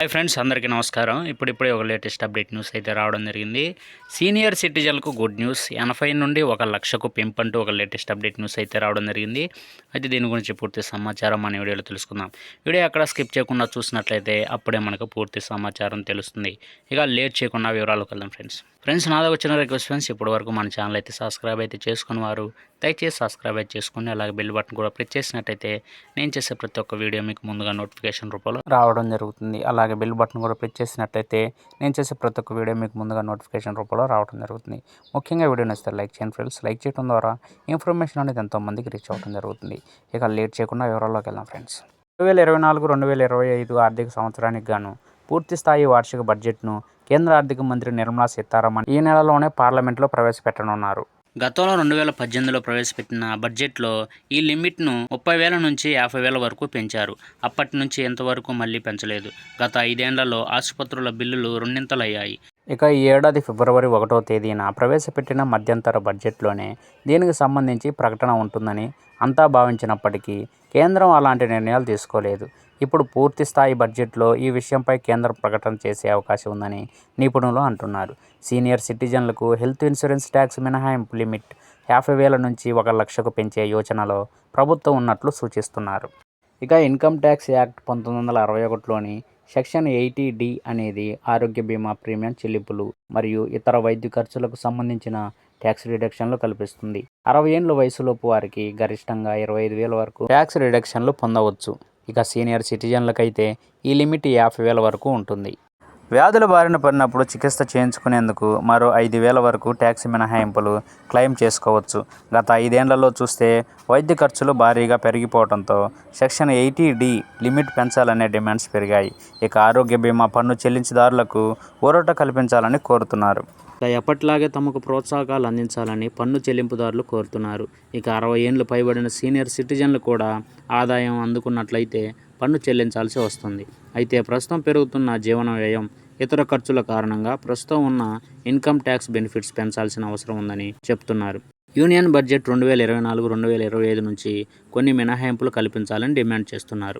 Hi friends అందరికీ నమస్కారం. ఇప్పుడిప్పుడే ఒక లేటెస్ట్ అప్డేట్ న్యూస్ అయితే రావడం జరిగింది. సీనియర్ సిటిజన్లకు గుడ్ న్యూస్. ఎనభై నుండి ఒక లక్షకు పెంపంటూ ఒక లేటెస్ట్ అప్డేట్ న్యూస్ అయితే రావడం జరిగింది. అయితే దీని గురించి పూర్తి సమాచారం మన వీడియోలో తెలుసుకుందాం. వీడియో అక్కడ స్కిప్ చేయకుండా చూసినట్లయితే అప్పుడే మనకు పూర్తి సమాచారం తెలుస్తుంది. ఇక లేట్ చేయకుండా వివరాలకు వెళ్దాం ఫ్రెండ్స్ ఫ్రెండ్స్ నా దగ్గర వచ్చిన రిక్వెస్ట్ ఫ్రెండ్స్ ఇప్పటి వరకు మన ఛానల్ అయితే సబ్స్క్రైబ్ అయితే చేసుకుని వారు దయచేసి సబ్స్క్రైబ్ అయితే చేసుకుని అలాగే బెల్ బటన్ కూడా ప్రెస్ చేసినట్టయితే నేను చేసే ప్రతి ఒక్క వీడియో మీకు ముందుగా నోటిఫికేషన్ రూపంలో రావడం జరుగుతుంది. అలాగే బెల్ బటన్ కూడా ప్రెస్ చేసినట్లయితే నేను చేసే ప్రతి ఒక్క వీడియో మీకు ముందుగా నోటిఫికేషన్ రూపంలో రావడం జరుగుతుంది. ముఖ్యంగా వీడియో నచ్చితే లైక్ చేయండి ఫ్రెండ్స్ లైక్ చేయడం ద్వారా ఇన్ఫర్మేషన్ అనేది ఎంతోమందికి రీచ్ అవ్వడం జరుగుతుంది. ఇక లేట్ చేయకుండా వివరాల్లోకి వెళ్దాం ఫ్రెండ్స్ రెండు వేల ఇరవై నాలుగు రెండు వేల ఇరవై ఐదు ఆర్థిక సంవత్సరానికి గాను పూర్తి స్థాయి వార్షిక బడ్జెట్ను కేంద్ర ఆర్థిక మంత్రి నిర్మలా సీతారామన్ ఈ నెలలోనే పార్లమెంట్లో ప్రవేశపెట్టనున్నారు. గతంలో రెండు వేల పద్దెనిమిదిలో ప్రవేశపెట్టిన బడ్జెట్లో ఈ లిమిట్ను ముప్పై వేల నుంచి యాభై వేల వరకు పెంచారు. అప్పటి నుంచి ఎంతవరకు మళ్ళీ పెంచలేదు. గత ఐదేళ్ళలో ఆసుపత్రుల బిల్లులు రెండింతలయ్యాయి. ఇక ఈ ఏడాది ఫిబ్రవరి ఒకటో తేదీన ప్రవేశపెట్టిన మధ్యంతర బడ్జెట్లోనే దీనికి సంబంధించి ప్రకటన ఉంటుందని అంతా భావించినప్పటికీ కేంద్రం అలాంటి నిర్ణయాలు తీసుకోలేదు. ఇప్పుడు పూర్తి స్థాయి బడ్జెట్లో ఈ విషయంపై కేంద్రం ప్రకటన చేసే అవకాశం ఉందని నిపుణులు అంటున్నారు. సీనియర్ సిటిజన్లకు హెల్త్ ఇన్సూరెన్స్ ట్యాక్స్ మినహాయింపు లిమిట్ యాభై వేల నుంచి ఒక లక్షకు పెంచే యోచనలో ప్రభుత్వం ఉన్నట్లు సూచిస్తున్నారు. ఇక ఇన్కమ్ ట్యాక్స్ యాక్ట్ పంతొమ్మిది వందల అరవై ఒకటిలోని సెక్షన్ ఎయిటీ డి అనేది ఆరోగ్య బీమా ప్రీమియం చెల్లింపులు మరియు ఇతర వైద్య ఖర్చులకు సంబంధించిన ట్యాక్స్ రిడక్షన్లు కల్పిస్తుంది. అరవై ఏళ్ళ వయసులోపు వారికి గరిష్టంగా ఇరవై ఐదు వేల వరకు ట్యాక్స్ రిడక్షన్లు పొందవచ్చు. ఇక సీనియర్ సిటిజన్లకైతే ఈ లిమిట్ యాభై వేల వరకు ఉంటుంది. వ్యాధుల బారిన పడినప్పుడు చికిత్స చేయించుకునేందుకు మరో ఐదు వేల వరకు ట్యాక్స్ మినహాయింపులు క్లెయిమ్ చేసుకోవచ్చు. గత ఐదేళ్ళలో చూస్తే వైద్య ఖర్చులు భారీగా పెరిగిపోవడంతో సెక్షన్ ఎయిటీ డి లిమిట్ పెంచాలనే డిమాండ్స్ పెరిగాయి. ఇక ఆరోగ్య బీమా పన్ను చెల్లించుదారులకు ఊరట కల్పించాలని కోరుతున్నారు. ఎప్పటిలాగే తమకు ప్రోత్సాహకాలు అందించాలని పన్ను చెల్లింపుదారులు కోరుతున్నారు. ఇక అరవై ఏళ్ళు పైబడిన సీనియర్ సిటిజన్లు కూడా ఆదాయం అందుకున్నట్లయితే పన్ను చెల్లించాల్సి వస్తుంది. అయితే ప్రస్తుతం పెరుగుతున్న జీవన వ్యయం ఇతర ఖర్చుల కారణంగా ప్రస్తుతం ఉన్న ఇన్కమ్ ట్యాక్స్ బెనిఫిట్స్ పెంచాల్సిన అవసరం ఉందని చెప్తున్నారు. యూనియన్ బడ్జెట్ రెండు వేల ఇరవై నాలుగు రెండు వేల ఇరవై ఐదు నుంచి కొన్ని మినహాయింపులు కల్పించాలని డిమాండ్ చేస్తున్నారు.